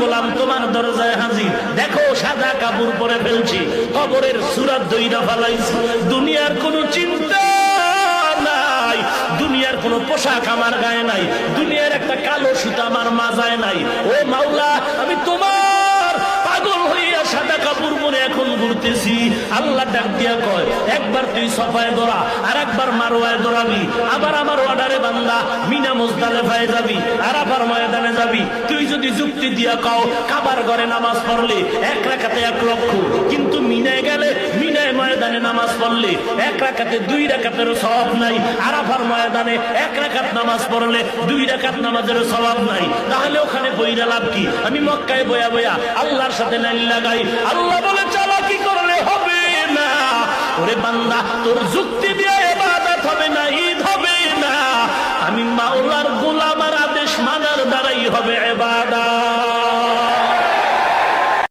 বললাম তোমার দরজায় হাজি দেখো, সাদা কাপড় পরে ফেলছি। কবরের সুরাত দইরা ফালাইছি দুনিয়ার কোনো চিন্তা নাই। দুনিয়ার কোনো পোশাক আমার গায়ে নাই। দুনিয়ার একটা কালো সুতা আমার মাজায় নাই। ও মাও ঘুরতেছি আল্লাহ ডাক দিয়া কয়, একবার তুই সফায় দৌড়া আর একবার মারোয়ায় দৌড়াবি, আবার আমার অর্ডারে বান্দা মিনা মুজদালে ভাই যাবি আর আবার ময়দানে যাবি। তুই যদি যুক্তি দিয়া কাও, কাবার ঘরে নামাজ পড়লে এক রাখাতে এক লক্ষ, কিন্তু মিনায় গেলে মিনায় ময়দানে নামাজ পড়লে এক রাখাতে দুই রাখাতের স্বভাব নাই, আরাফার ময়দানে এক রাখাত নামাজ পড়লে দুই রাখাত নামাজের স্বভাব নাই। তাহলে ওখানে বইরা লাভ কি? আমি মক্কায় বয়া বয়া আল্লাহর সাথে লাইন লাগাই, আল্লাহ ওরে বান্দা, তোর যুক্তি দিয়ে এবাদত হবে না, ঈদ হবে না। আমি মাওলার গোলামার আদেশ মানার দ্বারাই হবে এবাদত